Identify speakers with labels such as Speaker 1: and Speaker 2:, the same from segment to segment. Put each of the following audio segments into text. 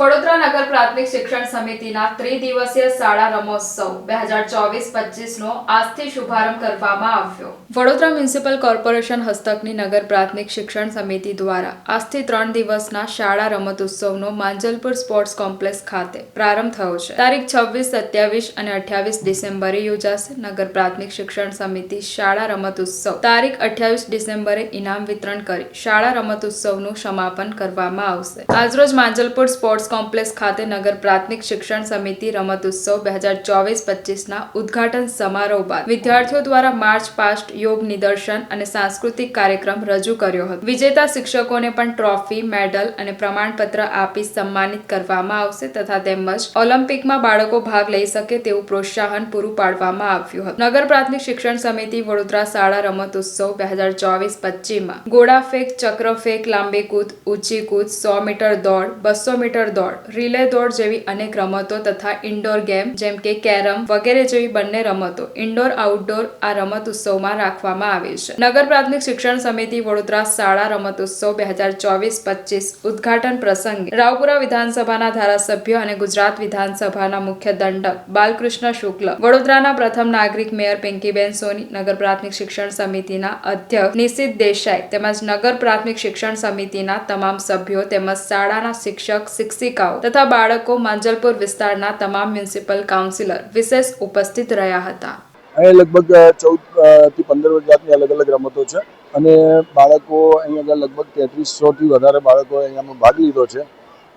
Speaker 1: નગર પ્રાથમિક શિક્ષણ સમિતિના ત્રિદિવસીય શાળા રમોત્સવ બે હજાર ચોવીસ પચીસ નો આજથી શુભારંભ કરવામાં આવ્યો. વડોદરા મ્યુનિસિપલ કોર્પોરેશન હસ્તકની નગર પ્રાથમિક શિક્ષણ સમિતિ દ્વારા આજથી ત્રણ દિવસના શાળા રમતોત્સવનો માંજલપુર સ્પોર્ટ્સ કોમ્પ્લેક્સ ખાતે પ્રારંભ થયો છે. તારીખ છવ્વીસ, સત્યાવીસ અને અઠ્યાવીસ ડિસેમ્બરે યોજાશે નગર પ્રાથમિક શિક્ષણ સમિતિ શાળા રમતોત્સવ તારીખ અઠ્યાવીસ ડિસેમ્બરે ઇનામ વિતરણ કરી શાળા રમતોત્સવનું સમાપન કરવામાં આવશે. આજરોજ માંજલપુર સ્પોર્ટ્સ કોમ્પ્લેક્સ ખાતે નગર પ્રાથમિક શિક્ષણ સમિતિ રમતોત્સવ બે હજાર ચોવીસ પચીસના ઉદ્ઘાટન સમારોહ બાદ વિદ્યાર્થીઓ દ્વારા માર્ચ પાસ્ટ યોગ નિદર્શન અને સાંસ્કૃતિક કાર્યક્રમ રજૂ કર્યો હતો. વિજેતા શિક્ષકોને પણ ટ્રોફી, મેડલ અને પ્રમાણપત્ર આપી સન્માનિત કરવામાં આવશે તથા તેમજ ઓલિમ્પિકમાં બાળકો ભાગ લઈ શકે તેવું પ્રોત્સાહન પૂરું પાડવામાં આવ્યું હતું. નગર પ્રાથમિક શિક્ષણ સમિતિ વડોદરા શાળા રમતોત્સવ બે હજાર ચોવીસ પચીસમાં ગોળા ફેંક, ચક્ર ફેંક, લાંબી કૂદ, ઊંચી કૂદ, સો મીટર દોડ, બસો મીટર દોડ. રિલે દોડ જેવી અનેક રમતો તથા ઇન્ડોર ગેમ જેમ કે કેરમ વગેરે જેવી બંને રમતો ઇન્ડોર આઉટડોર આ રમત ઉત્સવમાં રાખવામાં આવે છે. નગર પ્રાથમિક શિક્ષણ સમિતિ વડોદરા શાળા રમતોત્સવ બે હજાર ચોવીસ પચીસ ઉદઘાટન પ્રસંગે રાવપુરા વિધાનસભાના ધારાસભ્ય અને ગુજરાત વિધાનસભાના મુખ્ય દંડક બાલકૃષ્ણ શુક્લ, વડોદરાના પ્રથમ નાગરિક મેયર પિંકીબેન સોની, નગર પ્રાથમિક શિક્ષણ સમિતિના અધ્યક્ષ નિશિત દેસાઈ તેમજ નગર પ્રાથમિક શિક્ષણ સમિતિના તમામ સભ્યો તેમજ શાળાના શિક્ષક શિક્ષિકાઓ તથા બાળકો માંજલપુર વિસ્તારના તમામ મ્યુનિસિપલ કાઉન્સિલર વિશેષ ઉપસ્થિત રહ્યા હતા.
Speaker 2: અહીં લગભગ ચૌદથી પંદર જાતની અલગ અલગ રમતો છે અને બાળકો અહીંયા આગળ લગભગ તેત્રીસોથી વધારે બાળકો અહીંયામાં ભાગ લીધો છે.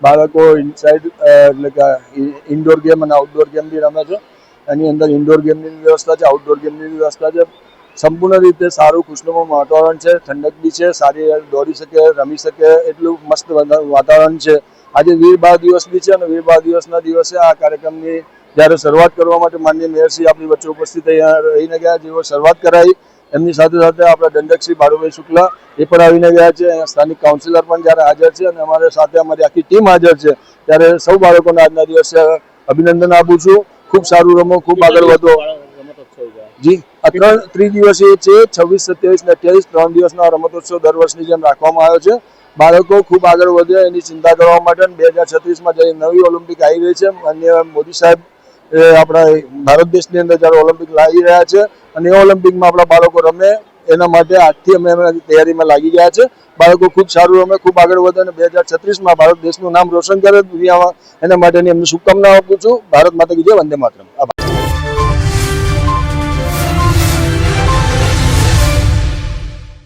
Speaker 2: બાળકો ઇનસાઇડ એટલે કે ઇન્ડોર ગેમ અને આઉટડોર ગેમ બી રમે છે. એની અંદર ઇન્ડોર ગેમની વ્યવસ્થા છે આઉટડોર ગેમની વ્યવસ્થા છે. સંપૂર્ણ રીતે સારું ખુશનુમા વાતાવરણ છે, ઠંડક બી છે, સારી દોડી શકે, રમી શકે, એટલું મસ્ત વાતાવરણ છે. આજે વીર બાળ દિવસ બી છે અને વીર બાળ દિવસના દિવસે આ કાર્યક્રમની જ્યારે શરૂઆત કરવા માટે માનનીય મેયરશ્રી આપણી વચ્ચે ઉપસ્થિત રહીને ગયા, જેઓ શરૂઆત કરાવી એમની સાથે સાથે આપણા દંડકશ્રી બાળુભાઈ શુક્લા એ પણ આવીને ગયા છે. અહીંયા સ્થાનિક કાઉન્સિલર પણ જ્યારે હાજર છે અને અમારે સાથે અમારી આખી ટીમ હાજર છે. ત્યારે સૌ બાળકોને આજના દિવસે અભિનંદન આપું છું. ખૂબ સારું રમો, ખૂબ આગળ વધો. જી, આ ત્રણ ત્રિદિવસીય છે, છવ્વીસ, સત્યાવીસ ને અઠ્યાવીસ. ત્રણ દિવસનો રમતોત્સવ દર વર્ષની જેમ રાખવામાં આવ્યો છે. બાળકો ખૂબ આગળ વધે એની ચિંતા કરવા માટે બે હજાર છત્રીસમાં જ્યારે નવી ઓલિમ્પિક આવી રહી છે માન્ય મોદી સાહેબ આપણા ભારત દેશની અંદર જ્યારે ઓલિમ્પિક લાવી રહ્યા છે, અને એ ઓલિમ્પિકમાં આપણા બાળકો રમે, એના માટે આજથી અમે તૈયારીમાં લાગી ગયા છે. બાળકો ખૂબ સારું રમે, ખૂબ આગળ વધે, અને બે હજાર છત્રીસમાં ભારત દેશનું નામ રોશન કરે. દુનિયામાં એના માટેની એમને શુભકામનાઓ આપું છું. ભારત માતા કી વંદે માતરમ. આભાર.